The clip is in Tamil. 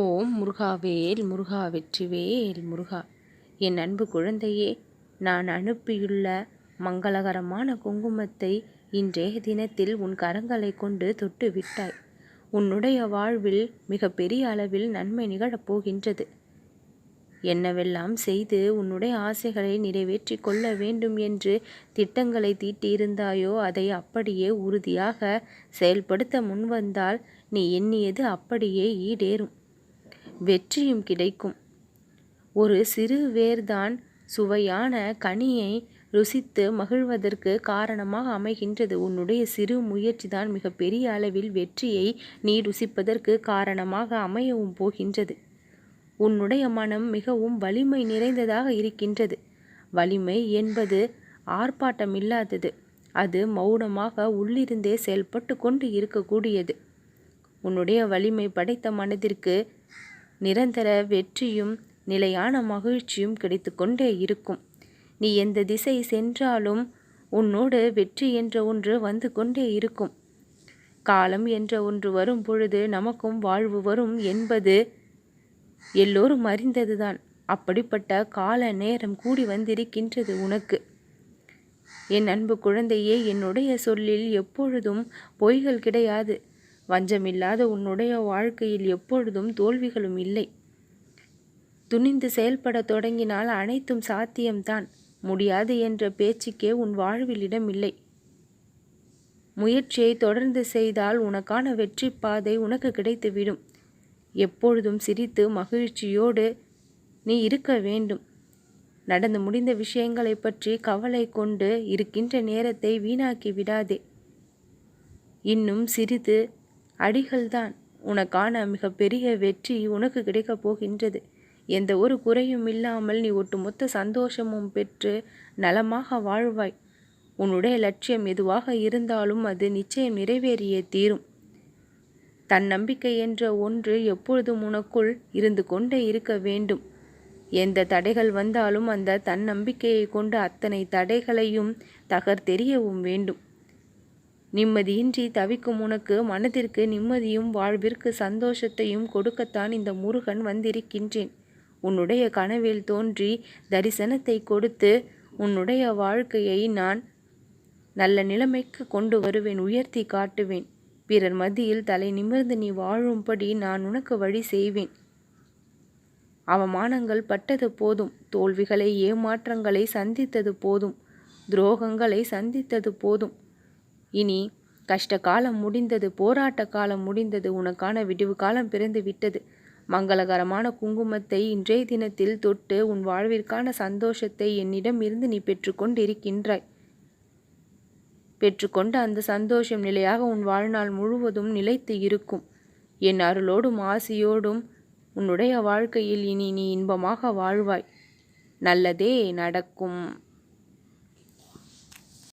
ஓம் முருகாவேல் முருகா வெற்றிவேல் முருகா. என் அன்பு குழந்தையே நான் அனுப்பியுள்ள மங்களகரமான குங்குமத்தை இன்றைய தினத்தில் உன் கரங்களை கொண்டு தொட்டு விட்டாய். உன்னுடைய வாழ்வில் மிக பெரிய அளவில் நன்மை நிகழப் போகின்றது. என்னவெல்லாம் செய்து உன்னுடைய ஆசைகளை நிறைவேற்றி கொள்ள வேண்டும் என்று திட்டங்களை தீட்டியிருந்தாயோ அதை அப்படியே உறுதியாக செயல்படுத்த முன்வந்தால் நீ எண்ணியது அப்படியே ஈடேறும். வெற்றியும் கிடைக்கும். ஒரு சிறு வேர்தான் சுவையான கனியை ருசித்து மகிழ்வதற்கு காரணமாக அமைகின்றது. உன்னுடைய சிறு முயற்சிதான் தான் மிகப்பெரிய அளவில் வெற்றியை நீ ருசிப்பதற்கு காரணமாக அமையவும் போகின்றது. உன்னுடைய மனம் மிகவும் வலிமை நிறைந்ததாக இருக்கின்றது. வலிமை என்பது ஆர்ப்பாட்டம் இல்லாதது அது மௌனமாக உள்ளிருந்தே செயல்பட்டு கொண்டு இருக்கக்கூடியது. உன்னுடைய வலிமை படைத்த மனதிற்கு நிரந்தர வெற்றியும் நிலையான மகிழ்ச்சியும் கிடைத்து கொண்டே இருக்கும். நீ எந்த திசை சென்றாலும் உன்னோடு வெற்றி என்ற ஒன்று வந்து கொண்டே இருக்கும். காலம் என்ற ஒன்று வரும் பொழுது நமக்கும் வாழ்வு வரும் என்பது எல்லோரும் அறிந்ததுதான். அப்படிப்பட்ட கால நேரம் கூடி வந்திருக்கின்றது உனக்கு. என் அன்பு குழந்தையே என்னுடைய சொல்லில் எப்பொழுதும் பொய்கள் கிடையாது. வஞ்சமில்லாத உன்னுடைய வாழ்க்கையில் எப்பொழுதும் தோல்விகளும் இல்லை. துணிந்து செயல்பட தொடங்கினால் அனைத்தும் சாத்தியம்தான். முடியாது என்ற பேச்சுக்கே உன் வாழ்வில் இடமில்லை முயற்சியை தொடர்ந்து செய்தால் உனக்கான வெற்றி பாதை உனக்கு கிடைத்துவிடும். எப்பொழுதும் சிரித்து மகிழ்ச்சியோடு நீ இருக்க வேண்டும். நடந்து முடிந்த விஷயங்களை பற்றி கவலை கொண்டு இருக்கின்ற நேரத்தை வீணாக்கி விடாதே. இன்னும் சிறிது அடிகள்தான். உனக்கான மிகப்பெரிய வெற்றி உனக்கு கிடைக்கப் போகின்றது. எந்த ஒரு குறையும் இல்லாமல் நீ ஒட்டுமொத்த சந்தோஷமும் பெற்று நலமாக வாழ்வாய். உன்னுடைய லட்சியம் எதுவாக இருந்தாலும் அது நிச்சயம் நிறைவேறியே தீரும். தன்னம்பிக்கை என்ற ஒன்று எப்பொழுதும் உனக்குள் இருந்து கொண்டே இருக்க வேண்டும். எந்த தடைகள் வந்தாலும் அந்த தன்னம்பிக்கையை கொண்டு அத்தனை தடைகளையும் தகர்த்தெறியவும் வேண்டும். நிம்மதியின்றி தவிக்கும் உனக்கு மனதிற்கு நிம்மதியும் வாழ்விற்கு சந்தோஷத்தையும் கொடுக்கத்தான் இந்த முருகன் வந்திருக்கின்றேன். உன்னுடைய கனவில் தோன்றி தரிசனத்தை கொடுத்து உன்னுடைய வாழ்க்கையை நான் நல்ல நிலைமைக்கு கொண்டு வருவேன் உயர்த்தி காட்டுவேன். பிறர் மத்தியில் தலை நிமிர்ந்து நீ வாழும்படி நான் உனக்கு வழி செய்வேன். அவமானங்கள் பட்டது போதும் தோல்விகளை ஏமாற்றங்களை சந்தித்தது போதும் துரோகங்களை சந்தித்தது போதும். இனி கஷ்ட காலம் முடிந்தது போராட்ட காலம் முடிந்தது உனக்கான விடிவு காலம் பிறந்து விட்டது. மங்களகரமான குங்குமத்தை இன்றைய தினத்தில் தொட்டு உன் வாழ்விற்கான சந்தோஷத்தை என்னிடம் இருந்து நீ பெற்றுக்கொண்டிருக்கின்றாய் பெற்றுக்கொண்ட அந்த சந்தோஷம் நிலையாக உன் வாழ்நாள் முழுவதும் நிலைத்து இருக்கும். என் அருளோடும் ஆசியோடும் உன்னுடைய வாழ்க்கையில் இனி நீ இன்பமாக வாழ்வாய். நல்லதே நடக்கும்.